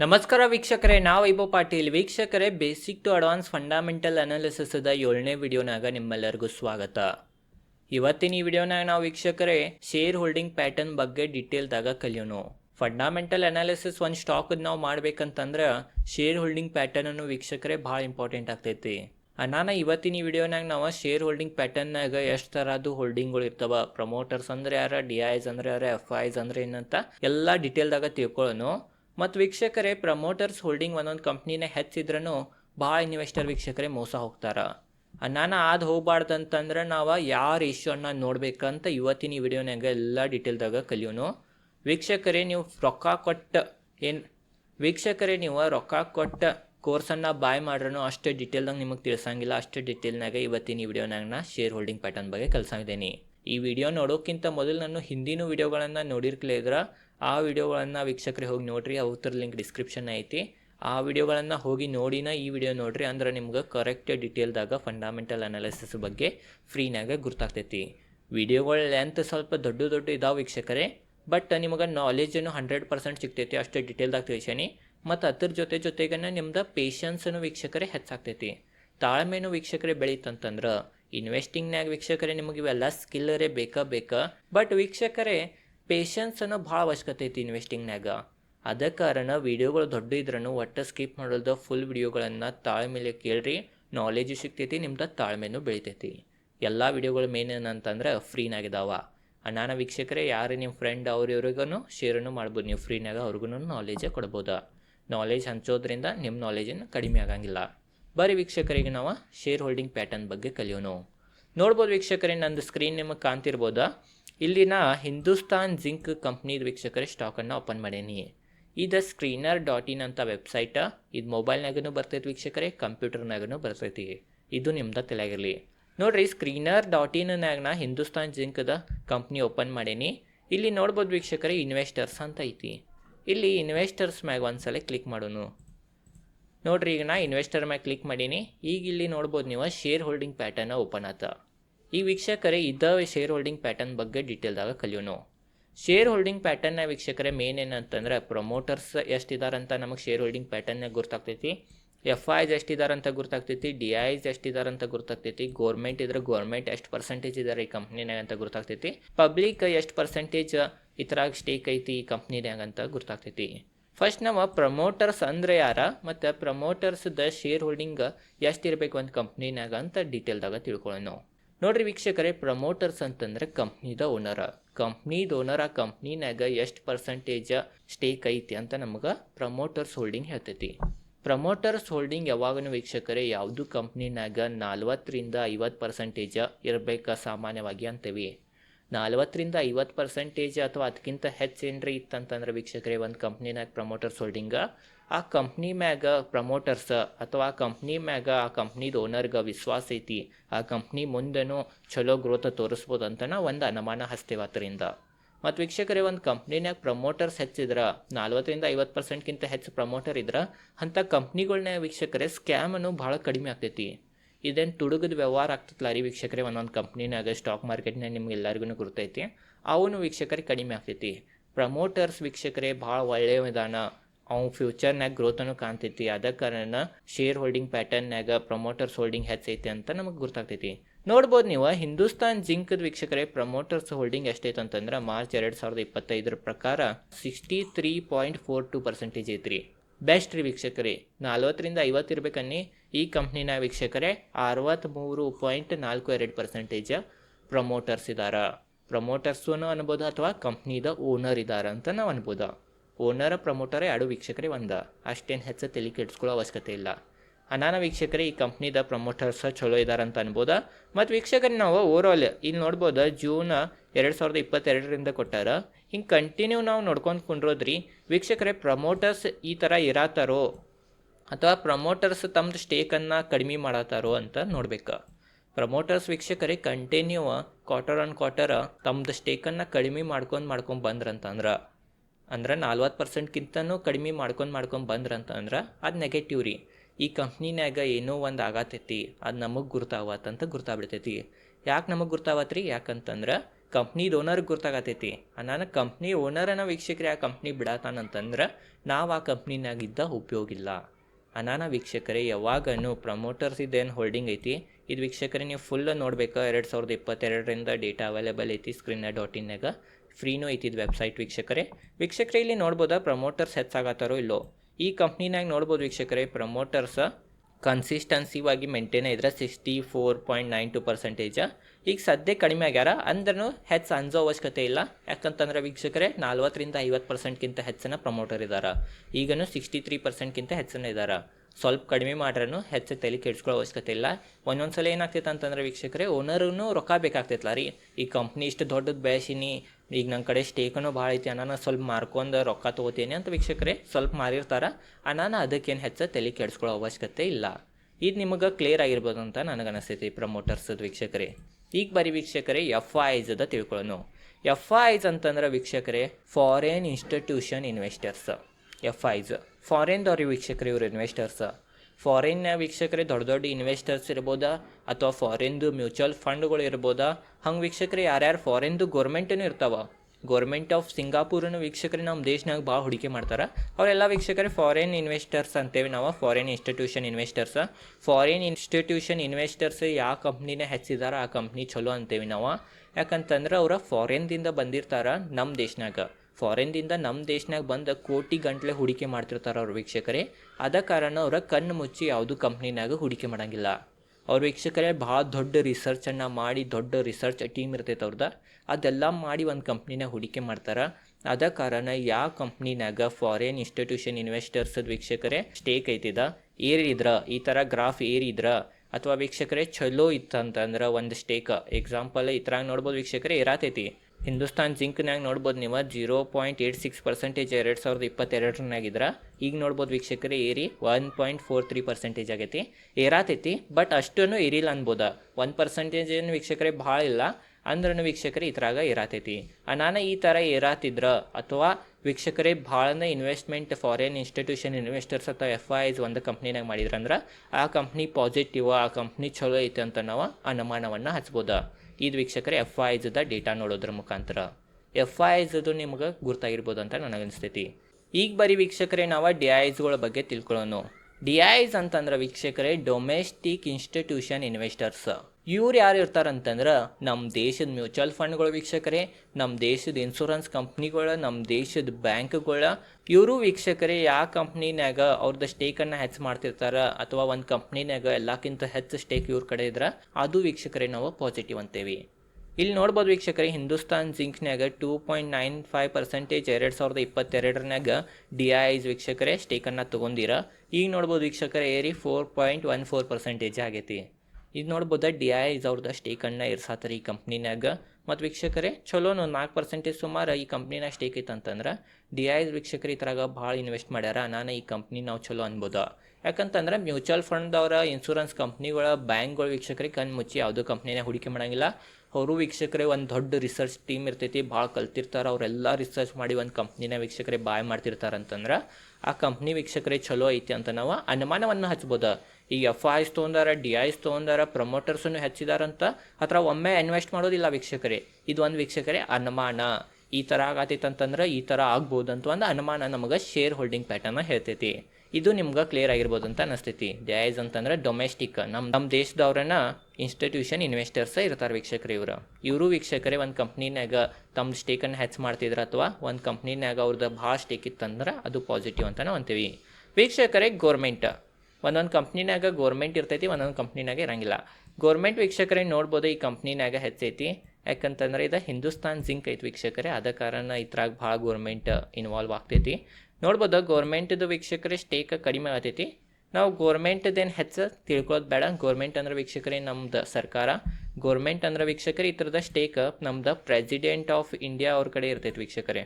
ನಮಸ್ಕಾರ ವೀಕ್ಷಕರೇ, ನಾವು ವೈಭವ್ ಪಾಟೀಲ್. ವೀಕ್ಷಕರೇ ಬೇಸಿಕ್ ಟು ಅಡ್ವಾನ್ಸ್ ಫಂಡಮೆಂಟಲ್ ಅನಾಲಿಸಿಸ್ದ ಏಳನೇ ವಿಡಿಯೋನಾಗ ನಿಮ್ಮೆಲ್ಲರಿಗೂ ಸ್ವಾಗತ. ಇವತ್ತಿನ ಈ ವಿಡಿಯೋನಾಗ ನಾವು ವೀಕ್ಷಕರೇ ಶೇರ್ ಹೋಲ್ಡಿಂಗ್ ಪ್ಯಾಟರ್ನ್ ಬಗ್ಗೆ ಡೀಟೇಲ್ದಾಗ ಕಲಿಯೋನು ಫಂಡಮೆಂಟಲ್ ಅನಾಲಿಸಿಸ್ ಒಂದು ಸ್ಟಾಕದ್ ನಾವು ಮಾಡ್ಬೇಕಂತಂದ್ರೆ ಶೇರ್ ಹೋಲ್ಡಿಂಗ್ ಪ್ಯಾಟರ್ನನ್ನು ವೀಕ್ಷಕರೇ ಭಾಳ ಇಂಪಾರ್ಟೆಂಟ್ ಆಗ್ತೈತಿ. ನಾನು ಇವತ್ತಿನ ಈ ವಿಡಿಯೋನಾಗ ನಾವು ಶೇರ್ ಹೋಲ್ಡಿಂಗ್ ಪ್ಯಾಟರ್ನಾಗ ಎಷ್ಟು ಥರದ್ದು ಹೋಲ್ಡಿಂಗ್ಗಳು ಇರ್ತಾವ? ಪ್ರಮೋಟರ್ಸ್ ಅಂದ್ರೆ ಯಾರ? ಡಿ ಐಸ್ ಅಂದ್ರೆ ಯಾರ? ಎಫ್ ಐಸ್ ಅಂದ್ರೆ ಏನಂತ ಎಲ್ಲ ಡೀಟೇಲ್ದಾಗ ತಿಳ್ಕೊಳ್ಳೋನು ಮತ್ತು ವೀಕ್ಷಕರೇ ಪ್ರಮೋಟರ್ಸ್ ಹೋಲ್ಡಿಂಗ್ ಒಂದೊಂದು ಕಂಪ್ನಿನ ಹೆಚ್ಚಿದ್ರೂ ಭಾಳ ಇನ್ವೆಸ್ಟರ್ ವೀಕ್ಷಕರೇ ಮೋಸ ಹೋಗ್ತಾರೆ. ನಾನು ಅದು ಹೋಗ್ಬಾರ್ದು ಅಂತಂದ್ರೆ ನಾವು ಯಾವ ಇಶ್ಯೂನ ನೋಡ್ಬೇಕಂತ ಇವತ್ತಿನ ಈ ವಿಡಿಯೋನಾಗ ಎಲ್ಲ ಡೀಟೇಲ್ದಾಗ ಕಲಿಯೋನು. ವೀಕ್ಷಕರೇ, ನೀವು ರೊಕ್ಕ ಕೊಟ್ಟು ಏನು, ವೀಕ್ಷಕರೇ, ನೀವು ರೊಕ್ಕ ಕೊಟ್ಟ ಕೋರ್ಸನ್ನು ಬಾಯ್ ಮಾಡ್ರೂ ಅಷ್ಟು ಡೀಟೇಲ್ದಾಗ ನಿಮಗೆ ತಿಳಿಸಂಗಿಲ್ಲ. ಅಷ್ಟು ಡೀಟೇಲ್ನಾಗ ಇವತ್ತಿನ ಈ ವಿಡಿಯೋನಾಗ ನಾ ಶೇರ್ ಹೋಲ್ಡಿಂಗ್ ಪ್ಯಾಟರ್ನ್ ಬಗ್ಗೆ ಕಲಿಸಿದ್ದೀನಿ ಈ ವಿಡಿಯೋ ನೋಡೋಕ್ಕಿಂತ ಮೊದಲು ನಾನು ಹಿಂದಿನ ವಿಡಿಯೋಗಳನ್ನು ನೋಡಿರ್ಕಲೇ ಇದ್ರೆ ಆ ವಿಡಿಯೋಗಳನ್ನು ವೀಕ್ಷಕರಿಗೆ ಹೋಗಿ ನೋಡ್ರಿ ಅವ್ರ ಲಿಂಕ್ ಡಿಸ್ಕ್ರಿಪ್ಷನ್ ಐತಿ. ಆ ವಿಡಿಯೋಗಳನ್ನು ಹೋಗಿ ನೋಡಿನ ಈ ವಿಡಿಯೋ ನೋಡ್ರಿ, ಅಂದ್ರೆ ನಿಮ್ಗೆ ಕರೆಕ್ಟ್ ಡಿಟೇಲ್ದಾಗ ಫಂಡಮೆಂಟಲ್ ಅನಾಲಿಸಿಸ್ ಬಗ್ಗೆ ಫ್ರೀನಾಗ ಗೊತ್ತಾಗ್ತೈತಿ ವಿಡಿಯೋಗಳ ಲೆಂತ್ ಸ್ವಲ್ಪ ದೊಡ್ಡ ದೊಡ್ಡ ಇದಾವೆ ವೀಕ್ಷಕರೇ ಬಟ್ ನಿಮಗೆ ನಾಲೆಜನ್ನು ಹಂಡ್ರೆಡ್ ಪರ್ಸೆಂಟ್ ಸಿಗ್ತೈತಿ, ಅಷ್ಟು ಡಿಟೇಲ್ದಾಗ ತಿಳಿಸೇನಿ ಮತ್ತು ಅದ್ರ ಜೊತೆ ಜೊತೆಗನ್ನ ನಿಮ್ದು ಪೇಷನ್ಸನ್ನು ವೀಕ್ಷಕರೇ ಹೆಚ್ಚಾಗ್ತೈತಿ. ತಾಳ್ಮೆನೂ ವೀಕ್ಷಕರೇ ಬೆಳೀತಂತಂದ್ರೆ ಇನ್ವೆಸ್ಟಿಂಗ್ನಾಗ ವೀಕ್ಷಕರೇ ನಿಮಗೆ ಇವೆಲ್ಲ ಸ್ಕಿಲ್ಲರೇ ಬೇಕಾ ಬೇಕಾ ಬಟ್ ವೀಕ್ಷಕರೇ ಪೇಷನ್ಸನ್ನು ಭಾಳ ಅವಶ್ಯಕತೆ ಐತಿ ಇನ್ವೆಸ್ಟಿಂಗ್ನಾಗ ಅದ ಕಾರಣ ವೀಡಿಯೋಗಳು ದೊಡ್ಡ ಇದ್ರೂ ಒಟ್ಟು ಸ್ಕಿಪ್ ಮಾಡೋದು ಫುಲ್ ವೀಡಿಯೋಗಳನ್ನು ತಾಳ್ಮೇಲೆ ಕೇಳ್ರಿ ನಾಲೆಜು ಸಿಗ್ತೈತಿ, ನಿಮ್ದು ತಾಳ್ಮೆನೂ ಬೆಳಿತೈತಿ. ಎಲ್ಲ ವೀಡಿಯೋಗಳು ಮೇನ್ ಏನಂತಂದ್ರೆ ಫ್ರೀನಾಗಿದಾವ ಅನಾನ ವೀಕ್ಷಕರೇ, ಯಾರು ನಿಮ್ಮ ಫ್ರೆಂಡ್ ಅವ್ರಿವ್ರಿಗೂ ಶೇರನ್ನು ಮಾಡ್ಬೋದು. ನೀವು ಫ್ರೀನಾಗ ಅವ್ರಿಗೂ ನಾಲೆಜೇ ಕೊಡ್ಬೋದು. ನಾಲೆಜ್ ಹಂಚೋದ್ರಿಂದ ನಿಮ್ಮ ನಾಲೆಜನ್ನು ಕಡಿಮೆ ಆಗಂಗಿಲ್ಲ. ಬರೀ ವೀಕ್ಷಕರಿಗೆ ನಾವು ಶೇರ್ ಹೋಲ್ಡಿಂಗ್ ಪ್ಯಾಟರ್ನ್ ಬಗ್ಗೆ ಕಲಿಯೋನು. ನೋಡ್ಬೋದು ವೀಕ್ಷಕರೇ, ನಂದು ಸ್ಕ್ರೀನ್ ನಿಮಗೆ ಕಾಣ್ತಿರ್ಬೋದಾ? ಇಲ್ಲಿ ನಾ ಹಿಂದೂಸ್ತಾನ್ ಜಿಂಕ್ ಕಂಪ್ನಿದ ವೀಕ್ಷಕರೇ ಸ್ಟಾಕನ್ನು ಓಪನ್ ಮಾಡೇನಿ. ಇದು ಸ್ಕ್ರೀನರ್ ಡಾಟ್ ಇನ್ ಅಂತ ವೆಬ್ಸೈಟ ಇದು ಮೊಬೈಲ್ನಾಗೂ ಬರ್ತೈತಿ ವೀಕ್ಷಕರೇ ಕಂಪ್ಯೂಟರ್ನಾಗೂ ಬರ್ತೈತಿ. ಇದು ನಿಮ್ದು ತಲೆಯಾಗಿರಲಿ. ನೋಡ್ರಿ ಸ್ಕ್ರೀನರ್ ಡಾಟ್ ಇನ್ನಾಗ ನಾ ಹಿಂದೂಸ್ತಾನ್ ಜಿಂಕ್ದ ಕಂಪ್ನಿ ಓಪನ್ ಮಾಡೇನಿ. ಇಲ್ಲಿ ನೋಡ್ಬೋದು ವೀಕ್ಷಕರೇ ಇನ್ವೆಸ್ಟರ್ಸ್ ಅಂತ ಐತಿ. ಇಲ್ಲಿ ಇನ್ವೆಸ್ಟರ್ಸ್ ಮ್ಯಾಗ ಒಂದ್ಸಲ ಕ್ಲಿಕ್ ಮಾಡೋನು. ನೋಡ್ರಿ, ಈಗ ನಾ ಇನ್ವೆಸ್ಟರ್ ಮ್ಯಾಗ ಕ್ಲಿಕ್ ಮಾಡೀನಿ. ಈಗ ಇಲ್ಲಿ ನೋಡ್ಬೋದು ನೀವು ಶೇರ್ ಹೋಲ್ಡಿಂಗ್ ಪ್ಯಾಟರ್ನ ಓಪನ್ ಆತ. ಈ ವೀಕ್ಷಕರೇ ಇದ್ದಾವೆ ಶೇರ್ ಹೋಲ್ಡಿಂಗ್ ಪ್ಯಾಟರ್ನ್ ಬಗ್ಗೆ ಡೀಟೇಲ್ದಾಗ ಕಲಿಯೋಣ. ಶೇರ್ ಹೋಲ್ಡಿಂಗ್ ಪ್ಯಾಟರ್ನ ವೀಕ್ಷಕರೇ ಮೇನ್ ಏನಂತಂದ್ರೆ ಪ್ರಮೋಟರ್ಸ್ ಎಷ್ಟಿದಾರಂತ ನಮಗೆ ಶೇರ್ ಹೋಲ್ಡಿಂಗ್ ಪ್ಯಾಟರ್ನಾಗ ಗೊತ್ತಾಗ್ತೈತಿ ಎಫ್ ಐಸ್ ಎಷ್ಟಿದಾರಂತ ಗೊತ್ತಾಗ್ತೈತಿ ಡಿ ಐಸ್ ಎಷ್ಟಿದಾರಂತ ಗೊತ್ತಾಗ್ತೈತಿ ಗೋರ್ಮೆಂಟ್ ಇದ್ರೆ ಗೋರ್ಮೆಂಟ್ ಎಷ್ಟು ಪರ್ಸೆಂಟೇಜ್ ಇದಾರೆ ಈ ಕಂಪ್ನಿನಾಗ ಅಂತ ಗೊತ್ತಾಗ್ತೈತಿ ಪಬ್ಲಿಕ್ ಎಷ್ಟು ಪರ್ಸೆಂಟೇಜ್ ಇದ್ರಾಗ ಸ್ಟೇಕ್ ಐತಿ ಈ ಕಂಪ್ನಿನಾಗ ಅಂತ ಗೊತ್ತಾಗ್ತೈತಿ ಫಸ್ಟ್ ನಾವು ಪ್ರಮೋಟರ್ಸ್ ಅಂದ್ರೆ ಯಾರ, ಮತ್ತು ಪ್ರಮೋಟರ್ಸ್ದ ಶೇರ್ ಹೋಲ್ಡಿಂಗ್ ಎಷ್ಟು ಇರಬೇಕು ಒಂದು ಕಂಪ್ನಿನಾಗ ಅಂತ ಡೀಟೇಲ್ದಾಗ ತಿಳ್ಕೊಳ್ಳೋಣ ನೋಡ್ರಿ ವೀಕ್ಷಕರೇ ಪ್ರಮೋಟರ್ಸ್ ಅಂತಂದ್ರೆ ಕಂಪ್ನಿದ ಓನರ ಕಂಪ್ನಿದ ಓನರ್ ಕಂಪ್ನಿನಾಗ ಎಷ್ಟು ಪರ್ಸೆಂಟೇಜ ಸ್ಟೇಕ್ ಐತಿ ಅಂತ ನಮಗೆ ಪ್ರಮೋಟರ್ಸ್ ಹೋಲ್ಡಿಂಗ್ ಹೇಳ್ತೈತಿ. ಪ್ರಮೋಟರ್ಸ್ ಹೋಲ್ಡಿಂಗ್ ಯಾವಾಗನೂ ವೀಕ್ಷಕರೇ, ಯಾವುದು ಕಂಪ್ನಿನಾಗ ನಲ್ವತ್ತರಿಂದ ಐವತ್ತು ಪರ್ಸೆಂಟೇಜ ಇರಬೇಕು ಸಾಮಾನ್ಯವಾಗಿ ಅಂತೀವಿ. ನಲ್ವತ್ತರಿಂದ ಐವತ್ತು ಪರ್ಸೆಂಟೇಜ್ ಅಥವಾ ಅದಕ್ಕಿಂತ ಹೆಚ್ಚು ಏನ್ರಿ ಇತ್ತಂತಂದ್ರೆ ವೀಕ್ಷಕರೇ, ಒಂದು ಕಂಪ್ನಿನಾಗ ಪ್ರಮೋಟರ್ಸ್ ಹೋಲ್ಡಿಂಗ ಆ ಕಂಪ್ನಿ ಮ್ಯಾಗ ಪ್ರಮೋಟರ್ಸ್ ಅಥವಾ ಆ ಕಂಪ್ನಿ ಮ್ಯಾಗ ಆ ಕಂಪ್ನಿದು ಓನರ್ಗೆ ವಿಶ್ವಾಸ ಐತಿ, ಆ ಕಂಪ್ನಿ ಮುಂದೆನೂ ಚಲೋ ಗ್ರೋತ್ ತೋರಿಸ್ಬೋದು ಅಂತನ ಒಂದು ಅನುಮಾನ ಹಚ್ತೇವೆ ಅದರಿಂದ. ಮತ್ತು ವೀಕ್ಷಕರೇ, ಒಂದು ಕಂಪ್ನಿನಾಗ ಪ್ರಮೋಟರ್ಸ್ ಹೆಚ್ಚಿದ್ರೆ, ನಲ್ವತ್ತರಿಂದ ಐವತ್ತು ಪರ್ಸೆಂಟ್ಗಿಂತ ಹೆಚ್ಚು ಪ್ರಮೋಟರ್ ಇದ್ರೆ, ಅಂಥ ಕಂಪ್ನಿಗಳನ್ನ ವೀಕ್ಷಕರೇ ಸ್ಕ್ಯಾಮನ್ನು ಭಾಳ ಕಡಿಮೆ ಆಗ್ತೈತಿ. ಇದೇನು ತುಡುಗದ ವ್ಯವಹಾರ ಆಗ್ತೈತಲ್ಲ ರೀ ವೀಕ್ಷಕರೇ, ಒಂದೊಂದು ಕಂಪ್ನಿನಾಗ ಸ್ಟಾಕ್ ಮಾರ್ಕೆಟ್ನಾಗ ನಿಮ್ಗೆ ಎಲ್ಲರಿಗೂ ಗುರ್ತೈತಿ. ಅವನು ವೀಕ್ಷಕರಿಗೆ ಕಡಿಮೆ ಆಗ್ತೈತಿ. ಪ್ರಮೋಟರ್ಸ್ ವೀಕ್ಷಕರೇ ಭಾಳ ಒಳ್ಳೆಯ ವಿಧಾನ. ಅವ್ನು ಫ್ಯೂಚರ್ನಾಗ ಗ್ರೋತನ್ನು ಕಾಣ್ತೈತಿ. ಅದ ಕಾರಣ ಶೇರ್ ಹೋಲ್ಡಿಂಗ್ ಪ್ಯಾಟರ್ನ್ಯಾಗ ಪ್ರಮೋಟರ್ಸ್ ಹೋಲ್ಡಿಂಗ್ ಹೆಚ್ಚೈತಿ ಅಂತ ನಮಗೆ ಗೊತ್ತಾಗ್ತೈತಿ. ನೋಡ್ಬೋದು ನೀವು, ಹಿಂದೂಸ್ತಾನ್ ಜಿಂಕ್ ವೀಕ್ಷಕರೇ ಪ್ರಮೋಟರ್ಸ್ ಹೋಲ್ಡಿಂಗ್ ಎಷ್ಟೈತೆ ಅಂತಂದ್ರೆ ಮಾರ್ಚ್ ಎರಡು ಸಾವಿರದ ಇಪ್ಪತ್ತೈದರ ಪ್ರಕಾರ sixty three point four two percentage ಐತ್ರಿ. ಬೆಸ್ಟ್ ರೀ ವೀಕ್ಷಕರೇ, ನಲ್ವತ್ತರಿಂದ ಐವತ್ತು ಇರ್ಬೇಕನ್ನಿ. ಈ ಕಂಪ್ನಿನ ವೀಕ್ಷಕರೇ ಅರವತ್ತ್ಮೂರು ಪಾಯಿಂಟ್ ನಾಲ್ಕು ಎರಡು ಪರ್ಸೆಂಟೇಜ್ ಪ್ರಮೋಟರ್ಸ್ ಇದಾರ. ಪ್ರಮೋಟರ್ಸು ಅನ್ಬೋದು ಅಥವಾ ಕಂಪ್ನಿದ ಓನರ್ ಇದಾರ ಅಂತ ನಾವು ಅನ್ಬೋದು. ಓನರ, ಪ್ರಮೋಟರ್ ಎರಡು ವೀಕ್ಷಕರೇ ಒಂದ. ಅಷ್ಟೇನು ಹೆಚ್ಚು ತಲೆ ಕೆಡ್ಸ್ಕೊಳ್ಳೋ ಅವಶ್ಯಕತೆ ಇಲ್ಲ. ಅನಾನ ವೀಕ್ಷಕರೇ, ಈ ಕಂಪ್ನಿದ ಪ್ರಮೋಟರ್ಸ್ ಚಲೋ ಇದ್ದಾರೆ ಅಂತ ಅನ್ಬೋದ. ಮತ್ತು ವೀಕ್ಷಕರ ನಾವು ಓವರಾಲ್ ಇಲ್ಲಿ ನೋಡ್ಬೋದು, ಜೂನ್ ಎರಡು ಸಾವಿರದ ಇಪ್ಪತ್ತೆರಡರಿಂದ ಕೊಟ್ಟಾರ. ಹಿಂಗೆ ಕಂಟಿನ್ಯೂ ನಾವು ನೋಡ್ಕೊಂಡು ಕುಂಡ್ರೋದ್ರಿ, ವೀಕ್ಷಕರೇ, ಪ್ರಮೋಟರ್ಸ್ ಈ ಥರ ಇರತ್ತಾರೋ ಅಥವಾ ಪ್ರಮೋಟರ್ಸ್ ತಮ್ಮದು ಸ್ಟೇಕನ್ನು ಕಡಿಮೆ ಮಾಡತ್ತಾರೋ ಅಂತ ನೋಡ್ಬೇಕು. ಪ್ರಮೋಟರ್ಸ್ ವೀಕ್ಷಕರೇ ಕಂಟಿನ್ಯೂ ಕ್ವಾರ್ಟರ್ ಆನ್ ಕ್ವಾರ್ಟರ್ ತಮ್ಮದು ಸ್ಟೇಕನ್ನು ಕಡಿಮೆ ಮಾಡ್ಕೊಂಡು ಮಾಡ್ಕೊಂಡು ಬಂದ್ರಂತಂದ್ರೆ. ಅಂದ್ರೆ ನಲ್ವತ್ತು ಪರ್ಸೆಂಟ್ಗಿಂತನೂ ಕಡಿಮೆ ಮಾಡ್ಕೊಂಡು ಮಾಡ್ಕೊಂಡು ಬಂದ್ರಂತಂದ್ರೆ ಅದು ನೆಗೆಟಿವ್ ರೀ. ಈ ಕಂಪ್ನಿನಾಗ ಏನೋ ಒಂದು ಆಗತೈತಿ, ಅದು ನಮಗೆ ಗುರ್ತಾವತ್ತಂತ ಗುರ್ತಾಗ್ಬಿಡ್ತೈತಿ ಯಾಕೆ ನಮಗೆ ಗುರ್ತಾವತ್ರಿ ಯಾಕಂತಂದ್ರೆ ಕಂಪ್ನಿದ ಓನರ್ಗೆ ಗುರ್ತಾಗತೈತಿ. ನಾನು ಕಂಪ್ನಿ ಓನರನ್ನ ವೀಕ್ಷಕರೇ ಆ ಕಂಪ್ನಿ ಬಿಡತಾನಂತಂದ್ರೆ ನಾವು ಆ ಕಂಪ್ನಿನಾಗಿದ್ದ ಉಪಯೋಗ ಇಲ್ಲ ಅನಾನ ವೀಕ್ಷಕರೇ, ಯಾವಾಗನು ಪ್ರಮೋಟರ್ಸ್ ಇದೇನು ಹೋಲ್ಡಿಂಗ್ ಐತಿ, ಇದು ವೀಕ್ಷಕರೇ ನೀವು ಫುಲ್ ನೋಡ್ಬೇಕು, ಎರಡು ಸಾವಿರದ ಇಪ್ಪತ್ತೆರಡರಿಂದ ಡೇಟಾ ಅವೈಲೇಬಲ್ ಐತಿ ಸ್ಕ್ರೀನ್ ಡಾಟ್ ಇನ್ನಾಗ ಫ್ರೀನೂ ಐತಿದ್ದು ವೆಬ್ಸೈಟ್ ವೀಕ್ಷಕರೇ. ವೀಕ್ಷಕರೇ, ಇಲ್ಲಿ ನೋಡ್ಬೋದಾ ಪ್ರಮೋಟರ್ಸ್ ಹೆಚ್ಚಾಗತ್ತಾರೋ ಇಲ್ಲೋ? ಈ ಕಂಪ್ನಿನಾಗ ನೋಡ್ಬೋದು ವೀಕ್ಷಕರೇ, ಪ್ರಮೋಟರ್ಸ್ ಕನ್ಸಿಸ್ಟೆನ್ಸಿವಾಗಿ ಮೇಂಟೈನ್ ಇದ್ರೆ sixty four point nine two percentage ಈಗ ಸದ್ಯ ಕಡಿಮೆ ಆಗ್ಯಾರ ಅಂದ್ರೂ ಹೆಚ್ಚು ಅಂಜೋ ಅವಶ್ಯಕತೆ ಇಲ್ಲ. ಯಾಕಂತಂದ್ರೆ ವೀಕ್ಷಕರೇ, ನಲ್ವತ್ತರಿಂದ ಐವತ್ತು ಪರ್ಸೆಂಟ್ಗಿಂತ ಹೆಚ್ಚಿನ ಪ್ರಮೋಟರ್ ಇದ್ದಾರೆ ಈಗನು ಸಿಕ್ಸ್ಟಿ ತ್ರೀ ಪರ್ಸೆಂಟ್ಗಿಂತ ಹೆಚ್ಚಿನ ಇದ್ದಾರೆ ಸ್ವಲ್ಪ ಕಡಿಮೆ ಮಾಡ್ರೂ ಹೆಚ್ಚು ತಲೆ ಕೆಡ್ಸ್ಕೊಳ್ಳೋ ಅವಶ್ಯಕತೆ ಇಲ್ಲ. ಒಂದೊಂದು ಸಲ ಏನಾಗ್ತೈತೆ ಅಂತಂದ್ರೆ ವೀಕ್ಷಕರೇ ಓನರ್ನು ರೊಕ್ಕ ಬೇಕಾಗ್ತೈತಲ್ಲ ರೀ? ಈ ಕಂಪ್ನಿ ಇಷ್ಟು ದೊಡ್ಡದು ಬೆಳೆಸೀನಿ ಈಗ ನನ್ನ ಕಡೆ ಸ್ಟೇಕನೂ ಭಾಳ ಐತಿ ಅಣ್ಣ ನಾನು ಸ್ವಲ್ಪ ಮಾರ್ಕೊಂಡು ರೊಕ್ಕ ತೊಗೋತೀನಿ ಅಂತ ವೀಕ್ಷಕರೇ ಸ್ವಲ್ಪ ಮಾರಿರ್ತಾರೆ. ಅಣ್ಣ ಅದಕ್ಕೇನು ಹೆಚ್ಚು ತಲೆ ಕೆಡಿಸ್ಕೊಳ್ಳೋ ಅವಶ್ಯಕತೆ ಇಲ್ಲ. ಇದು ನಿಮಗೆ ಕ್ಲಿಯರ್ ಆಗಿರ್ಬೋದು ಅಂತ ನನಗೆ ಅನಿಸ್ತೈತಿ ಪ್ರಮೋಟರ್ಸದ ವೀಕ್ಷಕರೇ. ಈಗ ಬರೀ ವೀಕ್ಷಕರೇ ಎಫ್ ಐಸ್ ಅದ ತಿಳ್ಕೊಳ್ಳೋಣ ಎಫ್ ಐಸ್ ಅಂತಂದ್ರೆ ವೀಕ್ಷಕರೇ foreign institution investors F Is ಫಾರಿನ್ದವ್ರಿ ವೀಕ್ಷಕರು ಇವರು ಇನ್ವೆಸ್ಟರ್ಸ್ ಫಾರಿನ್ ವೀಕ್ಷಕರೇ, ದೊಡ್ಡ ದೊಡ್ಡ ಇನ್ವೆಸ್ಟರ್ಸ್ ಇರ್ಬೋದಾ? ಅಥವಾ ಫಾರಿನ್ದು ಮ್ಯೂಚುವಲ್ ಫಂಡ್ಗಳು ಇರ್ಬೋದಾ? ಹಂಗೆ ವೀಕ್ಷಕರೇ, ಯಾರ್ಯಾರು ಫಾರಿನ್ದು ಗೌರ್ಮೆಂಟೂ ಇರ್ತಾವ? ಗೌರ್ಮೆಂಟ್ ಆಫ್ ಸಿಂಗಾಪುರನ ವೀಕ್ಷಕರು ನಮ್ಮ ದೇಶನಾಗ ಭಾಳ ಹೂಡಿಕೆ ಮಾಡ್ತಾರೆ. ಅವರೆಲ್ಲ ವೀಕ್ಷಕರೇ ಫಾರಿನ್ ಇನ್ವೆಸ್ಟರ್ಸ್ ಅಂತೇವೆ ನಾವು foreign institution investors foreign institution investors ಯಾವ ಕಂಪ್ನಿನ ಹೆಚ್ಚಿದಾರ, ಆ ಕಂಪ್ನಿ ಚಲೋ ಅಂತೇವೆ ನಾವು. ಯಾಕಂತಂದ್ರೆ ಅವರು ಫಾರಿನ್ದಿಂದ ಬಂದಿರ್ತಾರ ನಮ್ಮ ದೇಶನಾಗ. ಫಾರಿನ್ದಿಂದ ನಮ್ಮ ದೇಶನಾಗ ಬಂದ ಕೋಟಿ ಗಂಟ್ಲೆ ಹೂಡಿಕೆ ಮಾಡ್ತಿರ್ತಾರೆ ಅವ್ರ ವೀಕ್ಷಕರೇ. ಅದ ಕಾರಣ ಅವ್ರ ಕಣ್ಣು ಮುಚ್ಚಿ ಯಾವುದು ಕಂಪ್ನಿನಾಗ ಹೂಡಿಕೆ ಮಾಡಂಗಿಲ್ಲ. ಅವ್ರ ವೀಕ್ಷಕರೇ, ಭಾಳ ದೊಡ್ಡ ರಿಸರ್ಚನ್ನು ಮಾಡಿ ದೊಡ್ಡ ರಿಸರ್ಚ್ ಟೀಮ್ ಇರ್ತೈತೆ ಅವ್ರದ್ದು ಅದೆಲ್ಲ ಮಾಡಿ ಒಂದು ಕಂಪ್ನಿನಾಗ ಹೂಡಿಕೆ ಮಾಡ್ತಾರೆ. ಅದ ಕಾರಣ ಯಾವ ಕಂಪ್ನಿನಾಗ ಫಾರಿನ್ ಇನ್ಸ್ಟಿಟ್ಯೂಷನ್ ಇನ್ವೆಸ್ಟರ್ಸ್ ವೀಕ್ಷಕರೇ ಸ್ಟೇಕ್ ಐತಿದ. ಏರಿದ್ರ, ಈ ಥರ ಗ್ರಾಫ್ ಏರಿದ್ರ. ಅಥವಾ ವೀಕ್ಷಕರೇ ಚಲೋ ಇತ್ತಂತಂದ್ರೆ ಒಂದು ಸ್ಟೇಕ್ ಎಕ್ಸಾಂಪಲ್ ಈ ಥರ ನೋಡ್ಬೋದು ವೀಕ್ಷಕರೇ ಇರಾತೈತಿ ಹಿಂದೂಸ್ತಾನ್ ಜಿಂಕ್ನಾಗ ನೋಡ್ಬೋದು ನೀವು. Zero point eight six percentage ಎರಡು ಸಾವಿರದ ಇಪ್ಪತ್ತೆರಡರನ್ನಾಗಿದ್ರ. ಈಗ ನೋಡ್ಬೋದು ವೀಕ್ಷಕರೇ, ಏರಿ one point four three percentage ಆಗೈತಿ. ಏರಾತೈತಿ, ಬಟ್ ಅಷ್ಟೂ ಏರಿಲ್ಲ ಅನ್ಬೋದ. ಒನ್ ಪರ್ಸೆಂಟೇಜ್ ಏನು ವೀಕ್ಷಕರೇ ಭಾಳ ಇಲ್ಲ. ಅಂದ್ರೂ ವೀಕ್ಷಕರೇ ಇದ್ರಾಗ ಏರಾತೈತಿ. ನಾನು ಈ ಥರ ಏರಾತಿದ್ರ ಅಥವಾ ವೀಕ್ಷಕರೇ ಭಾಳನ ಇನ್ವೆಸ್ಟ್ಮೆಂಟ್ ಫಾರಿನ್ ಇನ್ಸ್ಟಿಟ್ಯೂಷನ್ ಇನ್ವೆಸ್ಟರ್ಸ್ ಅಥವಾ ಎಫ್ ಐಸ್ ಒಂದು ಕಂಪ್ನಿನಾಗ ಮಾಡಿದ್ರಂದ್ರೆ, ಆ ಕಂಪ್ನಿ ಪಾಸಿಟಿವ್, ಆ ಕಂಪ್ನಿ ಚಲೋ ಐತೆ ಅಂತ ನಾವು ಅನುಮಾನವನ್ನು ಹಚ್ಬೋದ. ಇದು ವೀಕ್ಷಕರೇ ಎಫ್ ಐಸ್ದ ಡೇಟಾ ನೋಡೋದ್ರ ಮುಖಾಂತರ. ಎಫ್ ಐಸ್ದು ನಿಮ್ಗೆ ಗುರ್ತಾಗಿರ್ಬೋದು ಅಂತ ನನಗನ್ಸ್ತೈತಿ. ಈಗ ಬರೀ ವೀಕ್ಷಕರೇ ನಾವು ಡಿ ಐಸ್ಗಳ ಬಗ್ಗೆ ತಿಳ್ಕೊಳ್ಳೋಣ ಡಿ ಐಸ್ ಅಂತಂದ್ರೆ ವೀಕ್ಷಕರೇ ಡೊಮೆಸ್ಟಿಕ್ ಇನ್ಸ್ಟಿಟ್ಯೂಷನ್ ಇನ್ವೆಸ್ಟರ್ಸ್ ಇವ್ರು ಯಾರು ಇರ್ತಾರಂತಂದ್ರೆ ನಮ್ಮ ದೇಶದ ಮ್ಯೂಚುವಲ್ ಫಂಡ್ಗಳು ವೀಕ್ಷಕರೇ ನಮ್ಮ ದೇಶದ ಇನ್ಶೂರೆನ್ಸ್ ಕಂಪ್ನಿಗಳ ನಮ್ಮ ದೇಶದ ಬ್ಯಾಂಕ್ಗಳ. ಇವರು ವೀಕ್ಷಕರೇ ಯಾವ ಕಂಪ್ನಿನಾಗ ಅವ್ರದ್ದು ಸ್ಟೇಕನ್ನು ಹೆಚ್ಚು ಮಾಡ್ತಿರ್ತಾರೆ ಅಥವಾ ಒಂದು ಕಂಪ್ನಿನಾಗ ಎಲ್ಲಕ್ಕಿಂತ ಹೆಚ್ಚು ಸ್ಟೇಕ್ ಇವ್ರ ಕಡೆ ಇದ್ರೆ, ಅದು ವೀಕ್ಷಕರೇ ನಾವು ಪಾಸಿಟಿವ್ ಅಂತೇವಿ. ಇಲ್ಲಿ ನೋಡ್ಬೋದು ವೀಕ್ಷಕರೇ, Hindustan ಜಿಂಕ್ನ್ಯಾಗ two point nine five percentage ಎರಡು ಸಾವಿರದ ಇಪ್ಪತ್ತೆರಡರನಾಗ ಡಿ ಐ ಐಸ್ ವೀಕ್ಷಕರೇ ಸ್ಟೇಕನ್ನು ತೊಗೊಂಡಿರ. ಈಗ ನೋಡ್ಬೋದು ವೀಕ್ಷಕರೇ, ಏರಿ four point one four percentage ಆಗೈತಿ. ಇದು ನೋಡ್ಬೋದು? ಡಿ ಐ ಐಸ್ ಅವ್ರದ್ದು ಸ್ಟೇಕನ್ನು ಇರ್ಸಾತಾರೆ ಈ ಕಂಪ್ನಿನಾಗ ಮತ್ತು ವೀಕ್ಷಕರೇ ಚಲೋ ಒಂದು ನಾಲ್ಕು ಪರ್ಸೆಂಟೇಜ್ ಸುಮಾರು ಈ ಕಂಪ್ನಿನಾಗ ಸ್ಟೇಕ್ ಐತೆ ಅಂತಂದ್ರೆ ಡಿ ಐ ವೀಕ್ಷಕರು ಈ ಥರಾಗ ಭಾಳ ಇನ್ವೆಸ್ಟ್ ಮಾಡ್ಯಾರ. ನಾನು ಈ ಕಂಪ್ನಿ ನಾವು ಚಲೋ ಅನ್ಬೋದು? ಯಾಕಂತಂದ್ರೆ ಮ್ಯೂಚುವಲ್ ಫಂಡ್ದವರ ಇನ್ಶೂರೆನ್ಸ್ ಕಂಪ್ನಿಗಳ ಬ್ಯಾಂಕ್ಗಳು ವೀಕ್ಷಕರಿಗೆ ಕಣ್ಣು ಮುಚ್ಚಿ ಯಾವುದೋ ಕಂಪ್ನಿನ ಹೂಡಿಕೆ ಮಾಡಂಗಿಲ್ಲ. ಅವರು ವೀಕ್ಷಕರೇ ಒಂದು ದೊಡ್ಡ ರಿಸರ್ಚ್ ಟೀಮ್ ಇರ್ತೈತಿ, ಭಾಳ ಕಲ್ತಿರ್ತಾರೆ. ಅವರೆಲ್ಲ ರಿಸರ್ಚ್ ಮಾಡಿ ಒಂದು ಕಂಪ್ನಿನ ವೀಕ್ಷಕರೇ ಬಾಯ್ ಮಾಡ್ತಿರ್ತಾರೆ ಅಂತಂದ್ರೆ ಆ ಕಂಪ್ನಿ ವೀಕ್ಷಕರೇ ಚಲೋ ಐತಿ ಅಂತ ನಾವು ಅನುಮಾನವನ್ನು ಹಚ್ಬೋದು. ಈಗ ಎಫ್ ಐಸ್ ತೊಗೊಂಡಾರ ಡಿ ಐಸ್ ತೊಗೊಂಡಾರ ಪ್ರಮೋಟರ್ಸನ್ನು ಹೆಚ್ಚಿದಾರಂತ ಅಥವಾ ಒಮ್ಮೆ ಇನ್ವೆಸ್ಟ್ ಮಾಡೋದಿಲ್ಲ ವೀಕ್ಷಕರೇ. ಇದು ಒಂದು ವೀಕ್ಷಕರೇ ಅನುಮಾನ. ಈ ಥರ ಆಗತಿ ಅಂತಂದ್ರೆ ಈ ಥರ ಆಗ್ಬೋದು ಅಂತ ಒಂದು ಅನುಮಾನ ನಮಗೆ ಶೇರ್ ಹೋಲ್ಡಿಂಗ್ ಪ್ಯಾಟರ್ನ ಹೇಳ್ತೈತಿ. ಇದು ನಿಮ್ಗೆ ಕ್ಲಿಯರ್ ಆಗಿರ್ಬೋದು ಅಂತ ಅನಿಸ್ತೈತಿ. ಡ್ಯಾಯ್ಸ್ ಅಂತಂದ್ರೆ ಡೊಮೆಸ್ಟಿಕ್ ನಮ್ಮ ನಮ್ಮ ದೇಶದವ್ರನ್ನ ಇನ್ಸ್ಟಿಟ್ಯೂಷನ್ ಇನ್ವೆಸ್ಟರ್ಸ್ ಇರ್ತಾರೆ ವೀಕ್ಷಕರು ಇವರು. ಇವರು ವೀಕ್ಷಕರೇ ಒಂದು ಕಂಪ್ನಿನಾಗ ತಮ್ಮ ಸ್ಟೇಕನ್ನು ಹೆಚ್ಚು ಮಾಡ್ತಿದ್ರು ಅಥವಾ ಒಂದು ಕಂಪ್ನಿನಾಗ ಅವ್ರದ್ದು ಭಾಳ ಸ್ಟೇಕ್ ಇತ್ತಂದ್ರೆ ಅದು ಪಾಸಿಟಿವ್ ಅಂತ ನಾವು ಅಂತೀವಿ. ವೀಕ್ಷಕರೇ ಗೋರ್ಮೆಂಟ್ ಒಂದೊಂದು ಕಂಪ್ನಿನಾಗ ಗೌರ್ಮೆಂಟ್ ಇರ್ತೈತಿ, ಒಂದೊಂದು ಕಂಪ್ನಿನಾಗ ಇರಂಗಿಲ್ಲ. ಗೌರ್ಮೆಂಟ್ ವೀಕ್ಷಕರೇ ನೋಡ್ಬೋದು ಈ ಕಂಪ್ನಿನಾಗ ಹೆಚ್ಚೈತಿ ಯಾಕಂತಂದ್ರೆ ಇದು ಹಿಂದೂಸ್ತಾನ್ ಜಿಂಕ್ ಐತಿ ವೀಕ್ಷಕರೇ, ಅದ ಕಾರಣ ಇದ್ರಾಗ ಭಾಳ ಗೋರ್ಮೆಂಟ್ ಇನ್ವಾಲ್ವ್ ಆಗ್ತೈತಿ. ನೋಡ್ಬೋದು ಗೌರ್ಮೆಂಟ್ದು ವೀಕ್ಷಕರೇ ಸ್ಟೇಕ್ ಕಡಿಮೆ ಆಗ್ತೈತಿ. ನಾವು ಗೋರ್ಮೆಂಟ್ದೇನು ಹೆಚ್ಚು ತಿಳ್ಕೊಳ್ಳೋದು ಬೇಡ. ಗೋರ್ಮೆಂಟ್ ಅಂದ್ರೆ ವೀಕ್ಷಕರೇ ನಮ್ದು ಸರ್ಕಾರ. ಗೋರ್ಮೆಂಟ್ ಅಂದ್ರೆ ವೀಕ್ಷಕರೇ ಈ ಥರದ ಸ್ಟೇಕ್ ನಮ್ದು ಪ್ರೆಸಿಡೆಂಟ್ ಆಫ್ ಇಂಡಿಯಾ ಅವ್ರ ಕಡೆ ಇರ್ತೈತಿ ವೀಕ್ಷಕರೇ.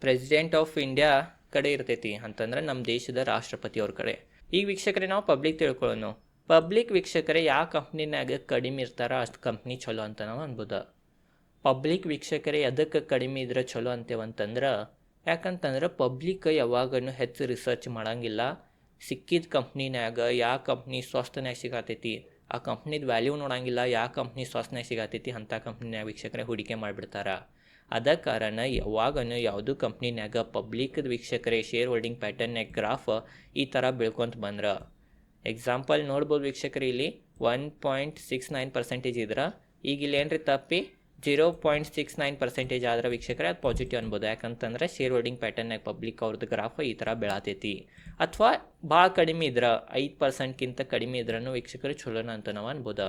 ಪ್ರೆಸಿಡೆಂಟ್ ಆಫ್ ಇಂಡಿಯಾ ಕಡೆ ಇರ್ತೈತಿ ಅಂತಂದ್ರೆ ನಮ್ಮ ದೇಶದ ರಾಷ್ಟ್ರಪತಿ ಅವ್ರ ಕಡೆ. ಈಗ ವೀಕ್ಷಕರೇ ನಾವು ಪಬ್ಲಿಕ್ ತಿಳ್ಕೊಳ್ಳೋಣ ಪಬ್ಲಿಕ್ ವೀಕ್ಷಕರೇ ಯಾವ ಕಂಪ್ನಿನಾಗ ಕಡಿಮೆ ಇರ್ತಾರ, ಅಷ್ಟು ಕಂಪ್ನಿ ಚಲೋ ಅಂತ ನಾವು ಅನ್ಬೋದು. ಪಬ್ಲಿಕ್ ವೀಕ್ಷಕರೇ ಎದಕ್ಕೆ ಕಡಿಮೆ ಇದ್ರೆ ಚಲೋ ಅಂತೇವಂತಂದ್ರೆ, ಯಾಕಂತಂದ್ರೆ ಪಬ್ಲಿಕ್ ಯಾವಾಗನು ಹೆಚ್ಚು ರಿಸರ್ಚ್ ಮಾಡಂಗಿಲ್ಲ. ಸಿಕ್ಕಿದ ಕಂಪ್ನಿನಾಗ ಯಾವ ಕಂಪ್ನಿ ಸ್ವಸ್ತನಾಗ ಸಿಗತೈತಿ? ಆ ಕಂಪ್ನಿದ ವ್ಯಾಲ್ಯೂ ನೋಡಂಗಿಲ್ಲ ಯಾವ ಕಂಪ್ನಿ ಸ್ವಸ್ನಾಗ ಸಿಗತೈತಿ ಅಂಥ ಕಂಪ್ನಿನಾಗ ವೀಕ್ಷಕರೇ ಹೂಡಿಕೆ ಮಾಡಿಬಿಡ್ತಾರೆ. ಅದ ಕಾರಣ ಯಾವಾಗನು ಯಾವುದೂ ಕಂಪ್ನಿನಾಗ ಪಬ್ಲಿಕ್ದ ವೀಕ್ಷಕರೇ ಶೇರ್ ಹೋಲ್ಡಿಂಗ್ ಪ್ಯಾಟರ್ನ್ಯಾಗ ಗ್ರಾಫ್ ಈ ಥರ ಬೆಳ್ಕೊಂತ ಬಂದ್ರೆ. ಎಕ್ಸಾಂಪಲ್ ನೋಡ್ಬೋದು ವೀಕ್ಷಕರು ಇಲ್ಲಿ one point six nine percentage ಇದ್ರೆ. ಈಗ ಇಲ್ಲಿ ಏನ್ರಿ ತಪ್ಪಿ? Zero point six nine percentage ಆದ್ರೆ ವೀಕ್ಷಕರೇ ಅದು ಪಾಸಿಟಿವ್ ಅನ್ಬೋದು. ಯಾಕಂತಂದ್ರೆ ಶೇರ್ ಹೋಲ್ಡಿಂಗ್ ಪ್ಯಾಟರ್ನ್ಯಾಗ ಪಬ್ಲಿಕ್ ಅವ್ರದ್ದು ಗ್ರಾಫ್ ಈ ಥರ ಬೆಳತೈತಿ. ಅಥವಾ ಭಾಳ ಕಡಿಮೆ ಇದ್ರೆ, ಐದು ಪರ್ಸೆಂಟ್ಗಿಂತ ಕಡಿಮೆ ಇದ್ರೂ ವೀಕ್ಷಕರು ಚಲೋನ ಅಂತ ನಾವು ಅನ್ಬೋದು.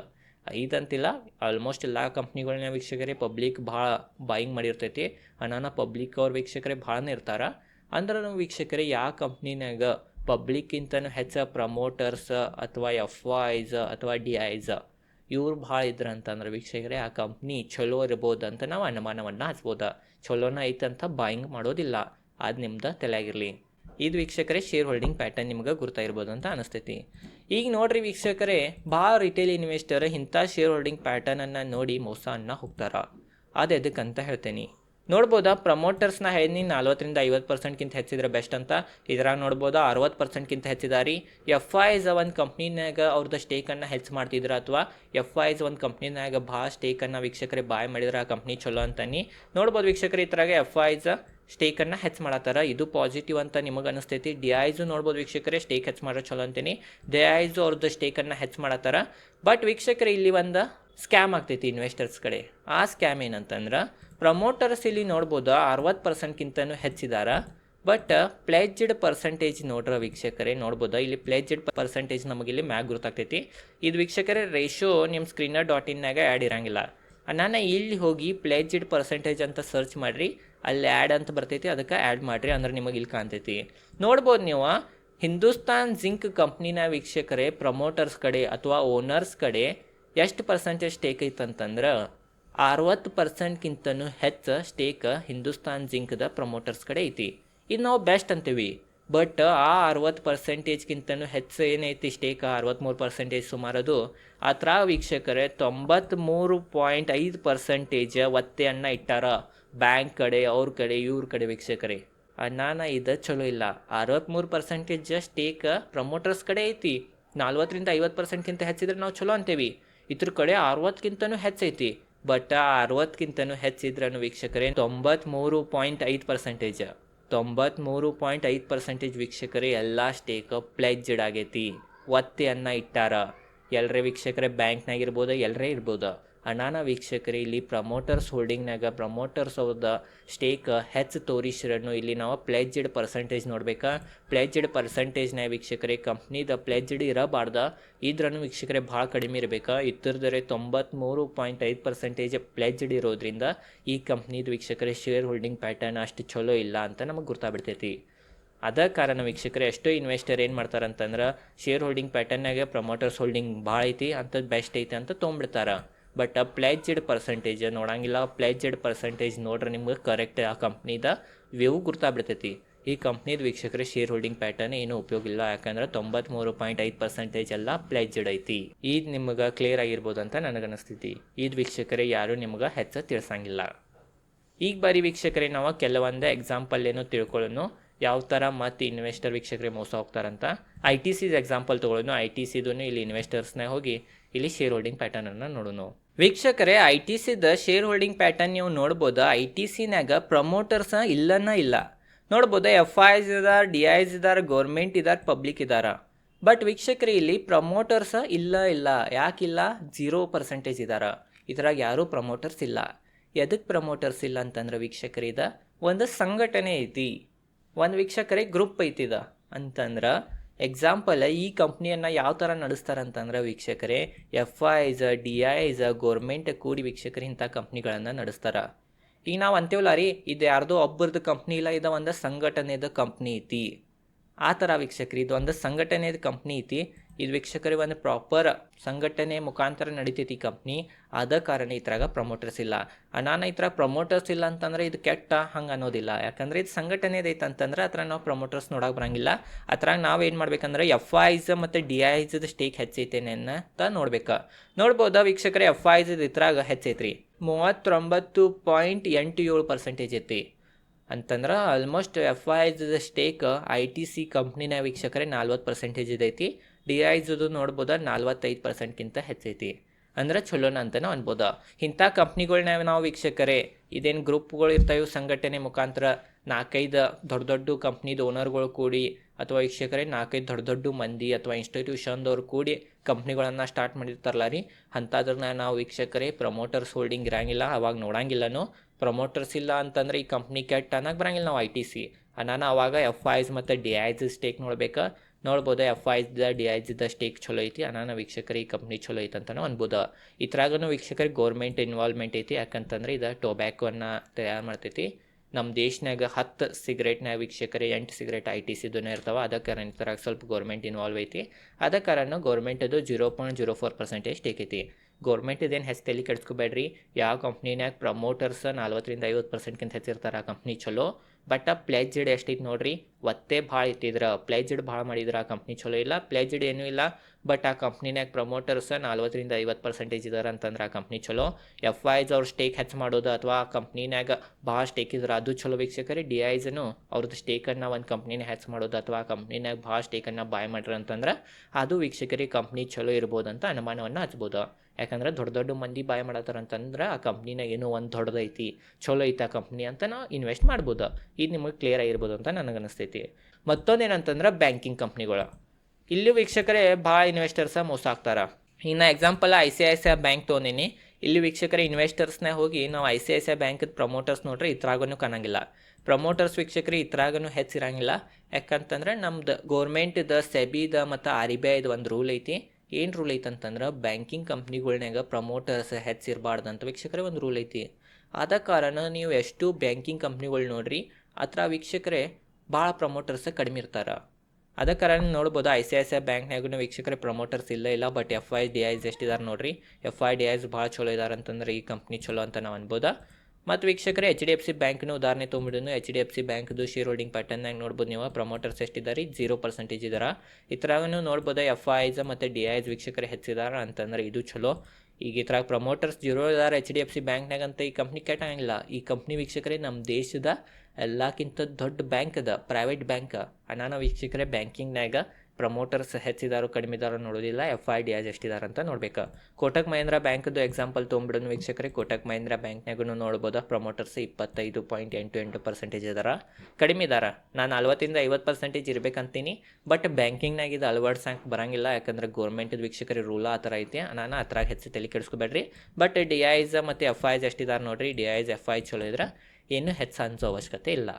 ಐದು ಅಂತಿಲ್ಲ ಆಲ್ಮೋಸ್ಟ್ ಎಲ್ಲ ಕಂಪ್ನಿಗಳನ್ನ ವೀಕ್ಷಕರೇ ಪಬ್ಲಿಕ್ ಭಾಳ ಬಾಯಿಂಗ್ ಮಾಡಿರ್ತೈತಿ. ಹಣನ ಪಬ್ಲಿಕ್ ಅವ್ರ ವೀಕ್ಷಕರೇ ಭಾಳನೇ ಇರ್ತಾರೆ. ಅಂದ್ರೆ ನಾವು ವೀಕ್ಷಕರೇ ಯಾವ ಕಂಪ್ನಿನಾಗ ಪಬ್ಲಿಕ್ಕಿಂತನೂ ಹೆಚ್ಚು ಪ್ರಮೋಟರ್ಸ್ ಅಥವಾ ಎಫ್ ಐಸ್ ಅಥವಾ ಡಿ ಐಸ್ ಇವ್ರು ಭಾಳ ಇದ್ರ ಅಂತಂದ್ರೆ ವೀಕ್ಷಕರೇ, ಆ ಕಂಪ್ನಿ ಚಲೋ ಇರ್ಬೋದು ಅಂತ ನಾವು ಅನುಮಾನವನ್ನು ಹಚ್ಬೋದು ಚಲೋನ ಐತಂತ ಬಾಯಿಂಗ್ ಮಾಡೋದಿಲ್ಲ. ಅದು ನಿಮ್ದು ತಲೆಯಾಗಿರಲಿ. ಇದು ವೀಕ್ಷಕರೇ ಶೇರ್ ಹೋಲ್ಡಿಂಗ್ ಪ್ಯಾಟರ್ನ್ ನಿಮ್ಗೆ ಗುರ್ತಾಗಿರ್ಬೋದು ಅಂತ ಅನಿಸ್ತೈತಿ. ಈಗ ನೋಡ್ರಿ ವೀಕ್ಷಕರೇ, ಭಾಳ ರಿಟೇಲ್ ಇನ್ವೆಸ್ಟರ್ ಇಂಥ ಶೇರ್ ಹೋಲ್ಡಿಂಗ್ ಪ್ಯಾಟರ್ನನ್ನು ನೋಡಿ ಮೋಸ ಅನ್ನ ಹೋಗ್ತಾರ. ಅದು ಎದಕ್ಕಂತ ಹೇಳ್ತೇನೆ. ನೋಡ್ಬೋದಾ? ಪ್ರಮೋಟರ್ಸ್ನ ಹೇಳಿ ನಲ್ವತ್ತರಿಂದ ಐವತ್ತು ಪರ್ಸೆಂಟ್ಗಿಂತ ಹೆಚ್ಚಿದ್ರೆ ಬೆಸ್ಟ್ ಅಂತ. ಇದ್ರಾಗ ನೋಡ್ಬೋದಾ? ಅರವತ್ತು ಪರ್ಸೆಂಟ್ಗಿಂತ ಹೆಚ್ಚಿದಾರಿ. ಎಫ್ ಐಸ್ ಒಂದು ಕಂಪ್ನಿನಾಗ ಅವ್ರದ್ದು ಸ್ಟೇಕನ್ನು ಹೆಚ್ಚು ಮಾಡ್ತಿದ್ರು ಅಥವಾ ಎಫ್ ಐಸ್ ಒಂದು ಕಂಪ್ನಿನಾಗ ಭಾಳ ಸ್ಟೇಕನ್ನು ವೀಕ್ಷಕರೇ ಬಾಯ್ ಮಾಡಿದ್ರೆ ಆ ಕಂಪ್ನಿ ಚಲೋ ಅಂತಾನೆ. ನೋಡ್ಬೋದು ವೀಕ್ಷಕರೇ ಇದ್ರಾಗ ಎಫ್ ಐಸ್ ಸ್ಟೇಕನ್ನು ಹೆಚ್ಚು ಮಾಡತ್ತಾರ. ಇದು ಪಾಸಿಟಿವ್ ಅಂತ ನಿಮಗೆ ಅನಿಸ್ತೈತಿ. ಡಿ ಐಸು ನೋಡ್ಬೋದು ವೀಕ್ಷಕರೇ ಸ್ಟೇಕ್ ಹೆಚ್ಚು ಮಾಡೋ ಚಲೋ ಅಂತೀನಿ. ಡಿ ಐಸು ಅವ್ರದ್ದು ಸ್ಟೇಕನ್ನು ಹೆಚ್ಚು ಮಾಡತ್ತಾರ. ಬಟ್ ವೀಕ್ಷಕರು, ಇಲ್ಲಿ ಒಂದು ಸ್ಕ್ಯಾಮ್ ಆಗ್ತೈತಿ ಇನ್ವೆಸ್ಟರ್ಸ್ ಕಡೆ. ಆ ಸ್ಕ್ಯಾಮ್ ಏನಂತಂದ್ರೆ ಪ್ರಮೋಟರ್ಸ್ ಇಲ್ಲಿ ನೋಡ್ಬೋದು ಅರವತ್ತು ಪರ್ಸೆಂಟ್ಗಿಂತನೂ ಹೆಚ್ಚಿದಾರ. ಬಟ್ ಪ್ಲೇಜ್ಡ್ ಪರ್ಸೆಂಟೇಜ್ ನೋಡ್ರ ವೀಕ್ಷಕರೇ, ನೋಡ್ಬೋದು? ಇಲ್ಲಿ ಪ್ಲೇಜ್ಡ್ ಪರ್ಸೆಂಟೇಜ್ ನಮಗೆ ಇಲ್ಲಿ ಮ್ಯಾಗ್ ಗುರುತಾಗ್ತೈತಿ. ಇದು ವೀಕ್ಷಕರೇ ರೇಷೋ ನಿಮ್ಮ ಸ್ಕ್ರೀನರ್ ಡಾಟ್ ಇನ್ನಾಗ ಆ್ಯಡ್ ಇರಂಗಿಲ್ಲ. ನಾನು ಇಲ್ಲಿ ಹೋಗಿ ಪ್ಲೇಜ್ಡ್ ಪರ್ಸೆಂಟೇಜ್ ಅಂತ ಸರ್ಚ್ ಮಾಡಿರಿ. ಅಲ್ಲಿ ಆ್ಯಡ್ ಅಂತ ಬರ್ತೈತಿ, ಅದಕ್ಕೆ ಆ್ಯಡ್ ಮಾಡಿರಿ ಅಂದ್ರೆ ನಿಮಗೆ ಇಲ್ಲಿ ಕಾಣ್ತೈತಿ. ನೋಡ್ಬೋದು ನೀವು, ಹಿಂದೂಸ್ತಾನ್ ಜಿಂಕ್ ಕಂಪ್ನಿನ ವೀಕ್ಷಕರೇ ಪ್ರಮೋಟರ್ಸ್ ಕಡೆ ಅಥವಾ ಓನರ್ಸ್ ಕಡೆ ಎಷ್ಟು ಪರ್ಸೆಂಟೇಜ್ ಸ್ಟೇಕ್ ಐತಂತಂದ್ರೆ ಅರವತ್ತು ಪರ್ಸೆಂಟ್ಗಿಂತನೂ ಹೆಚ್ಚು ಸ್ಟೇಕ್ ಹಿಂದೂಸ್ತಾನ್ ಜಿಂಕ್ದ ಪ್ರಮೋಟರ್ಸ್ ಕಡೆ ಐತಿ. ಇದು ನಾವು ಬೆಸ್ಟ್ ಅಂತೀವಿ. ಬಟ್ ಆ ಅರವತ್ತು ಪರ್ಸೆಂಟೇಜ್ಗಿಂತನೂ ಹೆಚ್ಚು ಏನೈತಿ ಸ್ಟೇಕ್ ಅರವತ್ತ್ಮೂರು ಪರ್ಸೆಂಟೇಜ್ ಸುಮಾರದು. ಆ ಥರ ವೀಕ್ಷಕರೇ ತೊಂಬತ್ತ್ಮೂರು ಪಾಯಿಂಟ್ ಐದು ಪರ್ಸೆಂಟೇಜ್ ಒತ್ತೆಯನ್ನು ಇಟ್ಟಾರ ಬ್ಯಾಂಕ್ ಕಡೆ, ಅವ್ರ ಕಡೆ, ಇವ್ರ ಕಡೆ ವೀಕ್ಷಕರೇ. ನಾನು ಇದು ಚಲೋ ಇಲ್ಲ. ಅರವತ್ತ್ಮೂರು ಪರ್ಸೆಂಟೇಜ್ ಸ್ಟೇಕ್ ಪ್ರಮೋಟರ್ಸ್ ಕಡೆ ಐತಿ. ನಲ್ವತ್ತರಿಂದ ಐವತ್ತು ಪರ್ಸೆಂಟ್ಗಿಂತ ಹೆಚ್ಚಿದ್ರೆ ನಾವು ಚಲೋ ಅಂತೇವಿ. ಇದ್ರ ಕಡೆ ಅರವತ್ತಕ್ಕಿಂತನೂ ಹೆಚ್ಚೈತಿ. ಬಟ್ ಅರವತ್ತಕ್ಕಿಂತನೂ ಹೆಚ್ಚಿದ್ರೂ ವೀಕ್ಷಕರೇ ತೊಂಬತ್ತ್ಮೂರು ಪಾಯಿಂಟ್ ಐದು ಪರ್ಸೆಂಟೇಜ್ ತೊಂಬತ್ತ್ಮೂರು ಪಾಯಿಂಟ್ ಐದು ಪರ್ಸೆಂಟೇಜ್ ವೀಕ್ಷಕರೇ ಎಲ್ಲ ಸ್ಟೇಕ್ ಪ್ಲೆಜ್ಡ್ ಆಗೈತಿ. ಒತ್ತೆಯನ್ನು ಇಟ್ಟಾರ. ಎಲ್ಲರೇ ವೀಕ್ಷಕರೇ, ಬ್ಯಾಂಕ್ನಾಗ ಇರ್ಬೋದು? ಎಲ್ಲರೇ ಇರ್ಬೋದು? ಅನಾನ ವೀಕ್ಷಕರೇ, ಇಲ್ಲಿ ಪ್ರಮೋಟರ್ಸ್ ಹೋಲ್ಡಿಂಗ್ನಾಗ ಪ್ರಮೋಟರ್ಸ್ ಅವ್ರದ ಸ್ಟೇಕ್ ಹೆಚ್ಚು ತೋರಿಸಿರನ್ನು ಇಲ್ಲಿ ನಾವು ಪ್ಲೆಜ್ಡ್ ಪರ್ಸೆಂಟೇಜ್ ನೋಡ್ಬೇಕಾ? ಪ್ಲೆಜ್ಡ್ ಪರ್ಸೆಂಟೇಜ್ನ ವೀಕ್ಷಕರೇ ಕಂಪ್ನಿದ ಪ್ಲೆಜ್ಡ್ ಇರಬಾರ್ದ. ಇದ್ರನ್ನು ವೀಕ್ಷಕರೇ ಭಾಳ ಕಡಿಮೆ ಇರಬೇಕಾ? ಇತ್ತರದರೆ ತೊಂಬತ್ತ್ಮೂರು ಪಾಯಿಂಟ್ ಐದು ಪರ್ಸೆಂಟೇಜ್ ಪ್ಲೆಜ್ಡ್ ಇರೋದ್ರಿಂದ ಈ ಕಂಪ್ನಿದ ವೀಕ್ಷಕರೇ ಶೇರ್ ಹೋಲ್ಡಿಂಗ್ ಪ್ಯಾಟರ್ನ್ ಅಷ್ಟು ಚಲೋ ಇಲ್ಲ ಅಂತ ನಮಗೆ ಗೊತ್ತಾಗ್ಬಿಡ್ತೈತಿ ಅದ ಕಾರಣ ವೀಕ್ಷಕರೇ, ಎಷ್ಟೋ ಇನ್ವೆಸ್ಟರ್ ಏನು ಮಾಡ್ತಾರೆ ಅಂತಂದ್ರೆ ಶೇರ್ ಹೋಲ್ಡಿಂಗ್ ಪ್ಯಾಟರ್ನಾಗೆ ಪ್ರಮೋಟರ್ಸ್ ಹೋಲ್ಡಿಂಗ್ ಭಾಳ ಐತಿ ಅಂಥದ್ದು ಬೆಸ್ಟ್ ಐತಿ ಅಂತ ತೊಗೊಂಬಿಡ್ತಾರೆ ಬಟ್ ಪ್ಲೇಜ್ಡ್ ಪರ್ಸೆಂಟೇಜ್ ನೋಡಂಗಿಲ್ಲ ಪ್ಲೇಜ್ಡ್ ಪರ್ಸೆಂಟೇಜ್ ನೋಡ್ರೆ ನಿಮ್ಗೆ ಕರೆಕ್ಟ್ ಆ ಕಂಪ್ನಿದ ವ್ಯೂ ಗುರ್ತಾಗ್ಬಿಡ್ತೈತಿ. ಈ ಕಂಪ್ನಿದ ವೀಕ್ಷಕರ ಶೇರ್ ಹೋಲ್ಡಿಂಗ್ ಪ್ಯಾಟರ್ನ್ ಏನು ಉಪಯೋಗ ಇಲ್ಲ. ಯಾಕಂದ್ರೆ ತೊಂಬತ್ಮೂರು ಪಾಯಿಂಟ್ ಐದು ಪರ್ಸೆಂಟೇಜ್ ಎಲ್ಲ ಪ್ಲೇಜ್ಡ್ ಐತಿ. ಇದು ನಿಮ್ಗೆ ಕ್ಲಿಯರ್ ಆಗಿರ್ಬೋದು ಅಂತ ನನಗನ್ನಿಸ್ತೈತಿ. ಇದು ವೀಕ್ಷಕರೇ ಯಾರೂ ನಿಮ್ಗೆ ಹೆಚ್ಚು ತಿಳಿಸಂಗಿಲ್ಲ. ಈಗ ಬಾರಿ ವೀಕ್ಷಕರೇ ನಾವು ಕೆಲವೊಂದು ಎಕ್ಸಾಂಪಲ್ ಏನೋ ತಿಳ್ಕೊಳ್ಳೋನು. ಯಾವ ಥರ ಮತ್ತು ಇನ್ವೆಸ್ಟರ್ ವೀಕ್ಷಕರೇ ಮೋಸ ಹೋಗ್ತಾರಂತ. ಐ ಟಿ ಸಿದು ಎಕ್ಸಾಂಪಲ್ ತೊಗೊಳ್ಳೋನು. ಐ ಟಿ ಸಿದು ಇಲ್ಲಿ ಇನ್ವೆಸ್ಟರ್ಸ್ನಾಗ ಹೋಗಿ ಇಲ್ಲಿ ಶೇರ್ ಹೋಲ್ಡಿಂಗ್ ಪ್ಯಾಟರ್ನನ್ನು ನೋಡೋನು. ವೀಕ್ಷಕರೇ, ಐ ಟಿ ಸಿದ ಶೇರ್ ಹೋಲ್ಡಿಂಗ್ ಪ್ಯಾಟರ್ನ್ ನೀವು ನೋಡ್ಬೋದು? ಐ ಟಿ ಸಿನಾಗ ಪ್ರಮೋಟರ್ಸ್ ಇಲ್ಲನ ಇಲ್ಲ. ನೋಡ್ಬೋದು? ಎಫ್ ಐಸ್ ಇದಾರೆ ಡಿ ಐಸ್ ಇದಾರೆ ಗೌರ್ಮೆಂಟ್ ಇದಾರೆ ಪಬ್ಲಿಕ್ ಇದಾರೆ. ಬಟ್ ವೀಕ್ಷಕರೇ, ಇಲ್ಲಿ ಪ್ರಮೋಟರ್ಸ್ ಇಲ್ಲ ಇಲ್ಲ. ಯಾಕಿಲ್ಲ? ಜೀರೋ ಪರ್ಸೆಂಟೇಜ್ ಇದಾರೆ. ಇದ್ರಾಗ ಯಾರೂ ಪ್ರಮೋಟರ್ಸ್ ಇಲ್ಲ. ಎದಕ್ಕೆ ಪ್ರಮೋಟರ್ಸ್ ಇಲ್ಲ ಅಂತಂದ್ರೆ ವೀಕ್ಷಕರಿದ ಒಂದು ಸಂಘಟನೆ ಐತಿ. ಒಂದು ವೀಕ್ಷಕರಿಗೆ ಗ್ರೂಪ್ ಐತಿದ ಅಂತಂದ್ರೆ ಎಕ್ಸಾಂಪಲ್ ಈ ಕಂಪ್ನಿಯನ್ನು ಯಾವ ಥರ ನಡೆಸ್ತಾರಂತಂದ್ರೆ ವೀಕ್ಷಕರೇ F I Is D I Is government ಕೂಡಿ ವೀಕ್ಷಕರು ಇಂಥ ಕಂಪ್ನಿಗಳನ್ನು ನಡೆಸ್ತಾರೆ. ಈಗ ನಾವು ಅಂತೀವಲ್ಲ ರೀ, ಇದು ಯಾರ್ದೋ ಒಬ್ಬರದ್ದು ಕಂಪ್ನಿ ಇಲ್ಲ, ಇದು ಒಂದು ಸಂಘಟನೆದ ಕಂಪ್ನಿ ಐತಿ. ಆ ಥರ ವೀಕ್ಷಕರಿ, ಇದು ಒಂದು ಸಂಘಟನೆದ ಕಂಪ್ನಿ ಐತಿ. ಇದು ವೀಕ್ಷಕರಿಗೆ ಒಂದು ಪ್ರಾಪರ್ ಸಂಘಟನೆ ಮುಖಾಂತರ ನಡೀತೈತಿ ಕಂಪ್ನಿ ಆದ ಕಾರಣ ಇದ್ರಾಗ ಪ್ರಮೋಟರ್ಸ್ ಇಲ್ಲ. ನಾನು ಇದ್ರಾಗ ಪ್ರಮೋಟರ್ಸ್ ಇಲ್ಲ ಅಂತಂದ್ರೆ ಇದು ಕೆಟ್ಟ, ಹಂಗೆ ಅನ್ನೋದಿಲ್ಲ. ಯಾಕಂದ್ರೆ ಇದು ಸಂಘಟನೆದು ಐತೆ ಅಂತಂದ್ರೆ ಅದ್ರಾಗ ನಾವು ಪ್ರಮೋಟರ್ಸ್ ನೋಡೋಕೆ ಬರಂಗಿಲ್ಲ. ಅದ್ರಾಗ ನಾವು ಏನು ಮಾಡ್ಬೇಕಂದ್ರೆ ಎಫ್ ಐಸ್ ಮತ್ತು ಡಿ ಐಸ್ದು ಸ್ಟೇಕ್ ಹೆಚ್ಚೈತೇನೆ ಅಂತ ನೋಡ್ಬೇಕು. ನೋಡ್ಬೋದಾ ವೀಕ್ಷಕರೇ ಎಫ್ ಐಸ್ ಇದ್ರಾಗ ಹೆಚ್ಚೈತ್ರಿ. ಮೂವತ್ತೊಂಬತ್ತು ಪಾಯಿಂಟ್ ಎಂಟು ಏಳು ಪರ್ಸೆಂಟೇಜ್ ಐತಿ. ಅಂತಂದ್ರೆ almost F Is stake I T C ಕಂಪ್ನಿನ ವೀಕ್ಷಕರೇ ನಲ್ವತ್ತು ಪರ್ಸೆಂಟೇಜ್ ಇದೈತಿ ಡಿ ಐಸ್ದು ನೋಡ್ಬೋದು? ನಲ್ವತ್ತೈದು ಪರ್ಸೆಂಟ್ಗಿಂತ ಹೆಚ್ಚೈತಿ. ಅಂದ್ರೆ ಚಲೋನ ಅಂತಲೂ ಅನ್ಬೋದು? ಇಂಥ ಕಂಪ್ನಿಗಳನ್ನ ನಾವು ವೀಕ್ಷಕರೇ, ಇದೇನು ಗ್ರೂಪ್ಗಳು ಇರ್ತಾವೆ ಸಂಘಟನೆ ಮುಖಾಂತರ ನಾಲ್ಕೈದು ದೊಡ್ಡ ದೊಡ್ಡ ಕಂಪ್ನಿದ ಓನರ್ಗಳು ಕೂಡಿ, ಅಥವಾ ವೀಕ್ಷಕರೇ, ನಾಲ್ಕೈದು ದೊಡ್ಡ ದೊಡ್ಡ ಮಂದಿ ಅಥವಾ ಇನ್ಸ್ಟಿಟ್ಯೂಷನ್ದವ್ರು ಕೂಡಿ ಕಂಪ್ನಿಗಳನ್ನು ಸ್ಟಾರ್ಟ್ ಮಾಡಿರ್ತಾರಲ್ಲ ರೀ? ಅಂಥದ್ರನ್ನ ನಾವು ವೀಕ್ಷಕರೇ, ಪ್ರಮೋಟರ್ಸ್ ಹೋಲ್ಡಿಂಗ್ ಇರಂಗಿಲ್ಲ, ಅವಾಗ ನೋಡಂಗಿಲ್ಲನು. ಪ್ರಮೋಟರ್ಸ್ ಇಲ್ಲ ಅಂತಂದ್ರೆ ಈ ಕಂಪ್ನಿ ಕೆಟ್ಟ ಅನ್ನಕ್ಕೆ ಬರಂಗಿಲ್ಲ ನಾವು ಐ ಟಿ ಸಿ. ನಾನು ಅವಾಗ ಎಫ್ ಐಸ್ ಮತ್ತು ಡಿ ಐಸ್ ಸ್ಟೇಕ್ ನೋಡ್ಬೇಕಾ. ನೋಡ್ಬೋದು ಎಫ್ ಐಸ್ದ ಡಿ ಐಸ್ದ ಸ್ಟೇಕ್ ಚಲೋ ಐತಿ, ಅನಾನ ವೀಕ್ಷಕರು ಈ ಕಂಪ್ನಿ ಚಲೋ ಐತಿ ಅಂತಲೂ ಅನ್ಬೋದು. ಇದ್ರಾಗೂ ವೀಕ್ಷಕರಿಗೆ ಗೌರ್ಮೆಂಟ್ ಇನ್ವಾಲ್ವ್ಮೆಂಟ್ ಐತಿ, ಯಾಕಂತಂದ್ರೆ ಇದು ಟೊಬ್ಯಾಕೋನ್ನ ತಯಾರು ಮಾಡ್ತೈತಿ. ನಮ್ಮ ದೇಶನಾಗ ಹತ್ತು ಸಿಗರೇಟ್ನಾಗ ವೀಕ್ಷಕರೇ ಎಂಟು ಸಿಗರೇಟ್ ಐ ಟಿ ಸಿದೂ ಇರ್ತಾವೆ, ಅದ ಕಾರಣ ಸ್ವಲ್ಪ ಗೌರ್ಮೆಂಟ್ ಇನ್ವಾಲ್ವ್ ಐತಿ. ಅದ ಕಾರಣ ಅದು zero point zero four percentage stake ಐತಿ. ಗೌರ್ಮೆಂಟ್ ಇದೇನು ತಲೆ ಕೆಡ್ಸ್ಕೊಬೇಡ್ರಿ, ಯಾವ ಕಂಪ್ನಿನಾಗ ಪ್ರಮೋಟರ್ಸ್ ನಲ್ವತ್ತರಿಂದ ಐವತ್ತು ಪರ್ಸೆಂಟ್ಗಿಂತ ಹೆಚ್ಚಿರ್ತಾರೆ, ಆ ಕಂಪ್ನಿ ಚಲೋ ಬಟ್ ಆ ಪ್ಲೇಜ್ಡ್ ಎಷ್ಟಿತ್ತು ನೋಡ್ರಿ, ಒತ್ತೆ ಭಾಳ ಇಟ್ಟಿದ್ರ. ಪ್ಲೇಜ್ಡ್ ಭಾಳ ಮಾಡಿದ್ರೆ ಆ ಕಂಪ್ನಿ ಚಲೋ ಇಲ್ಲ. ಪ್ಲೇಜ್ಡ್ ಏನೂ ಇಲ್ಲ. ಬಟ್ ಆ ಕಂಪ್ನಿನಾಗ ಪ್ರಮೋಟರ್ಸ್ ನಲ್ವತ್ತರಿಂದ ಐವತ್ತು ಪರ್ಸೆಂಟೇಜ್ ಇದಾರೆ ಅಂತಂದ್ರೆ ಆ ಕಂಪ್ನಿ ಚಲೋ. ಎಫ್ ಐಸ್ ಅವ್ರ ಸ್ಟೇಕ್ ಹೆಚ್ಚು ಮಾಡೋದು ಅಥವಾ ಆ ಕಂಪ್ನಿನಾಗ ಭಾಳ ಸ್ಟೇಕ್ ಇದ್ರೆ, ಅದು ಚಲೋ ವೀಕ್ಷಕರಿ. ಡಿ ಐಸ್ನು ಅವ್ರದ್ದು ಸ್ಟೇಕನ್ನು ಒಂದು ಕಂಪ್ನಿನ ಹೆಚ್ಚು ಮಾಡೋದು ಅಥವಾ ಆ ಕಂಪ್ನಿನಾಗ ಭಾಳ ಸ್ಟೇಕನ್ನು ಬಾಯ್ ಮಾಡ್ರಿ ಅಂತಂದ್ರೆ ಅದು ವೀಕ್ಷಕರಿಗೆ ಕಂಪ್ನಿ ಚಲೋ ಇರ್ಬೋದು ಅಂತ ಅನುಮಾನವನ್ನು ಹಚ್ಬೋದು. ಯಾಕಂದ್ರೆ ದೊಡ್ಡ ದೊಡ್ಡ ಮಂದಿ ಬಾಯ್ ಮಾಡತ್ತಾರ ಅಂತಂದ್ರೆ ಆ ಕಂಪ್ನಿನ ಏನೋ ಒಂದು ದೊಡ್ಡದೈತಿ ಚಲೋ ಐತಿ ಆ ಕಂಪ್ನಿ ಅಂತ ನಾವು ಇನ್ವೆಸ್ಟ್ ಮಾಡ್ಬೋದು. ಇದು ನಿಮಗೆ ಕ್ಲಿಯರ್ ಆಗಿರ್ಬೋದು ಅಂತ ನನಗೆ ಅನಿಸ್ತೈತಿ. ಮತ್ತೊಂದು ಏನಂತಂದ್ರೆ ಬ್ಯಾಂಕಿಂಗ್ ಕಂಪ್ನಿಗಳು ಇಲ್ಲಿ ವೀಕ್ಷಕರೇ ಭಾಳ ಇನ್ವೆಸ್ಟರ್ಸ ಮೋಸ ಆಗ್ತಾರ. ಇನ್ನು example I C I C I bank ತೊಗೊಂಡಿನಿ. ಇಲ್ಲಿ ವೀಕ್ಷಕರ ಇನ್ವೆಸ್ಟರ್ಸ್ನ ಹೋಗಿ ನಾವು I C I C I bank promoters ನೋಡ್ರಿ ಇತ್ರಾಗೂ ಕಾಣಂಗಿಲ್ಲ. ಪ್ರಮೋಟರ್ಸ್ ವೀಕ್ಷಕರು ಇತ್ರಾಗೂ ಹೆಚ್ಚಿರಂಗಿಲ್ಲ. ಯಾಕಂತಂದ್ರೆ ನಮ್ದು ಗೌರ್ಮೆಂಟ್ದ ಸೆಬಿದ ಮತ್ತು ಆರ್ ಬಿ ಐದು ಒಂದು ರೂಲ್ ಐತಿ. ಏನು ರೂಲ್ ಐತೆ ಅಂತಂದ್ರೆ ಬ್ಯಾಂಕಿಂಗ್ ಕಂಪ್ನಿಗಳ್ನಾಗ ಪ್ರಮೋಟರ್ಸ್ ಹೆಚ್ಚಿರಬಾರ್ದು ಅಂತ ವೀಕ್ಷಕರೇ ಒಂದು ರೂಲ್ ಐತಿ. ಆದ ಕಾರಣ ನೀವು ಎಷ್ಟು ಬ್ಯಾಂಕಿಂಗ್ ಕಂಪ್ನಿಗಳು ನೋಡ್ರಿ, ಅತ್ರ ವೀಕ್ಷಕರೇ ಭಾಳ ಪ್ರಮೋಟರ್ಸ್ ಕಡಿಮೆ ಇರ್ತಾರೆ. ಅದ ಕಾರಣ ನೋಡ್ಬೋದು I C I C I ಬ್ಯಾಂಕ್ನಾಗೂ ವೀಕ್ಷಕರೇ ಪ್ರಮೋಟರ್ಸ್ ಇಲ್ಲ ಇಲ್ಲ but F I D Is ಎಷ್ಟಿದ್ದಾರೆ ನೋಡ್ರಿ. ಎಫ್ ಐ ಡಿ ಐಸ್ ಭಾಳ ಚಲೋ ಇದಾರೆ ಅಂತಂದ್ರೆ ಈ ಕಂಪ್ನಿ ಚಲೋ ಅಂತ ನಾವು ಅನ್ಬೋದಾ. ಮತ್ತು ವೀಕ್ಷಕರೇ ಎಚ್ ಡಿ ಎಫ್ ಸಿ ಬ್ಯಾಂಕ್ನ ಉದಾಹರಣೆ ತೊಗೊಂಬಿಡೋನು ಎಚ್ ಡಿ ಎಫ್ ಸಿ ಬ್ಯಾಂಕ್ದು ಶೇರ್ ಹೋಲ್ಡಿಂಗ್ ಪ್ಯಾಟರ್ನಾಗ ನೋಡ್ಬೋದು ನೀವು. ಪ್ರಮೋಟರ್ಸ್ ಎಷ್ಟಿದ್ದಾರೆ ಜೀರೋ ಪರ್ಸೆಂಟೇಜ್ ಇದಾರೆ? ಇದ್ರಾಗೂ ನೋಡ್ಬೋದು? ಎಫ್ ಐಸ್ ಮತ್ತು ಡಿ ಐಸ್ ವೀಕ್ಷಕರು ಹೆಚ್ಚಿದಾರ ಅಂತಂದ್ರೆ ಇದು ಚಲೋ ಈಗ ಈ ಥರ ಪ್ರಮೋಟರ್ಸ್ ಜೀರೋ ಇದಾರೆ ಎಚ್ ಡಿ ಎಫ್ ಸಿ ಬ್ಯಾಂಕ್ನಾಗ ಅಂತ ಈ ಕಂಪ್ನಿ ಕೆಟ್ಟಂಗಿಲ್ಲ ಈ ಕಂಪ್ನಿ ವೀಕ್ಷಕರೇ ನಮ್ಮ ದೇಶದ ಎಲ್ಲಕ್ಕಿಂತ ದೊಡ್ಡ ಬ್ಯಾಂಕ್ ಅದ. Private bank. ಅನಾನ ವೀಕ್ಷಕರೇ ಬ್ಯಾಂಕಿಂಗ್ನಾಗ ಪ್ರಮೋಟರ್ಸ್ ಹೆಚ್ಚಿದಾರೋ ಕಡಿಮೆ ಇದಾರೋ ನೋಡೋದಿಲ್ಲ ಎಫ್ ಐ ಡಿ ಐಸ್ ಎಷ್ಟಿದಾರ ಅಂತ ನೋಡ್ಬೇಕು. ಕೋಟಕ್ ಮಹೇಂದ್ರ ಬ್ಯಾಂಕ್ದು ಎಕ್ಸಾಂಪಲ್ ತೊಗೊಂಬಿಡೋನು ವೀಕ್ಷಕರಿಗೆ ಕೋಟಕ್ ಮಹೇಂದ್ರ ಬ್ಯಾಂಕ್ನಾಗೂ ನೋಡ್ಬೋದು. ಪ್ರಮೋಟರ್ಸ್ ಇಪ್ಪತ್ತೈದು ಪಾಯಿಂಟ್ ಎಂಟು ಎಂಟು ಪರ್ಸೆಂಟೇಜ್ ಇದಾರ. ಕಡಿಮೆ ಇದಾರ ನಾನು ನಲ್ವತ್ತಿಂದ ಐವತ್ತು ಪರ್ಸೆಂಟೇಜ್ ಇರ್ಬೇಕಂತೀನಿ ಬಟ್ ಬ್ಯಾಂಕಿಂಗ್ನಾಗ ಇದು ಸಾಂಕ್ ಬರಂಗಿಲ್ಲ, ಯಾಕಂದ್ರೆ ಗೌರ್ಮೆಂಟ್ ವೀಕ್ಷಕರಿ ರೂಲ್ ಆ ಥರ ಐತಿ. ನಾನು ಆ ಹೆಚ್ಚು ತಲೆ ಕೆಡಿಸ್ಕೋಬೇಡ್ರಿ. ಬಟ್ ಡಿ ಐಸ್ ಮತ್ತು ಎಫ್ ಐಸ್ ಎಷ್ಟಿದಾರೆ ನೋಡ್ರಿ ಡಿ ಐಸ್ ಎಫ್ ಐ ಚಲೋ ಇದ್ರೆ ಏನು ಹೆಚ್ಚು ಅನ್ಸೋ ಅವಶ್ಯಕತೆ ಇಲ್ಲ.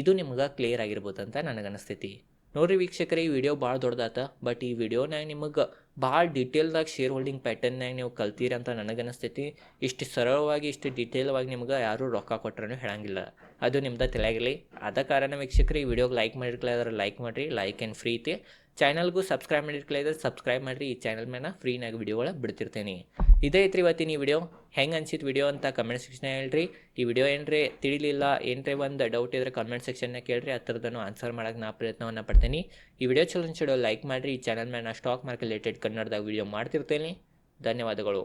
ಇದು ನಿಮ್ಗೆ ಕ್ಲಿಯರ್ ಆಗಿರ್ಬೋದು ಅಂತ ನನಗೆ ಅನಿಸ್ತೈತಿ ನೋಡ್ರಿ ವೀಕ್ಷಕರೇ, ಈ ವಿಡಿಯೋ ಭಾಳ ದೊಡ್ಡದಾತ ಬಟ್ ಈ ವಿಡಿಯೋನಾಗ ನಿಮಗೆ ಭಾಳ ಡೀಟೇಲ್ದಾಗ ಶೇರ್ ಹೋಲ್ಡಿಂಗ್ ಪ್ಯಾಟರ್ನ್ನಾಗ ನೀವು ಕಲ್ತೀರಿ ಅಂತ ನನಗೆ ಅನಿಸ್ತೈತಿ. ಇಷ್ಟು ಸರಳವಾಗಿ, ಇಷ್ಟು ಡೀಟೇಲ್ವಾಗಿ ನಿಮ್ಗೆ ಯಾರೂ ರೊಕ್ಕ ಕೊಟ್ಟರೂ ಹೇಳಂಗಿಲ್ಲ. ಅದು ನಿಮ್ದು ತಲೆಯಾಗಿರಲಿ. ಆದ ಕಾರಣ ವೀಕ್ಷಕರು, ಈ ವಿಡಿಯೋಗೆ ಲೈಕ್ ಮಾಡಿರ್ಕಲಾದ್ರೆ ಲೈಕ್ ಮಾಡಿರಿ. ಲೈಕ್ ಆ್ಯಂಡ್ ಫ್ರೀ ಚಾನಲ್ಗೂ ಸಬ್ಸ್ಕ್ರೈಬ್ ಮಾಡಿರ್ಕಲಿದ್ರೆ ಸಬ್ಸ್ಕ್ರೈಬ್ ಮಾಡಿರಿ. ಈ ಚಾನಲ್ ಮೇಲೆ ಫ್ರೀನಾಗ ವಿಡಿಯೋಗಳ ಬಿಡ್ತಿರ್ತೇನೆ. ಇದೇ ಐತ್ರಿ ಇವತ್ತಿನ ಈ ವಿಡಿಯೋ ಹೆಂಗೆ ಅನ್ಸಿತ್ತು ವಿಡಿಯೋ ಅಂತ ಕಮೆಂಟ್ ಸೆಕ್ಷನ್ ಹೇಳ್ರಿ. ಈ ವಿಡಿಯೋ ಏನ್ರಿ ತಿಳಿಲಿಲ್ಲ, ಏನರೇ ಒಂದು ಡೌಟ್ ಇದ್ರೆ ಕಮೆಂಟ್ ಸೆಕ್ಷನ್ನ ಕೇಳ್ರಿ. ಆ ಆನ್ಸರ್ ಮಾಡೋಕೆ ನಾ ಪ್ರಯತ್ನವನ್ನು ಪಡ್ತೀನಿ. ಈ ವಿಡಿಯೋ ಚಲೋ ಅನ್ಸಿಡೋ ಲೈಕ್ ಮಾಡಿರಿ. ಈ ಚಾನಲ್ ಮೇಲೆ ನಾ ಸ್ಟಾಕ್ ಮಾರ್ಕೆಟ್ ರಿಲೇಟೆಡ್ ಕನ್ನಡದಾಗ ವಿಡಿಯೋ ಮಾಡ್ತಿರ್ತೇನೆ. ಧನ್ಯವಾದಗಳು.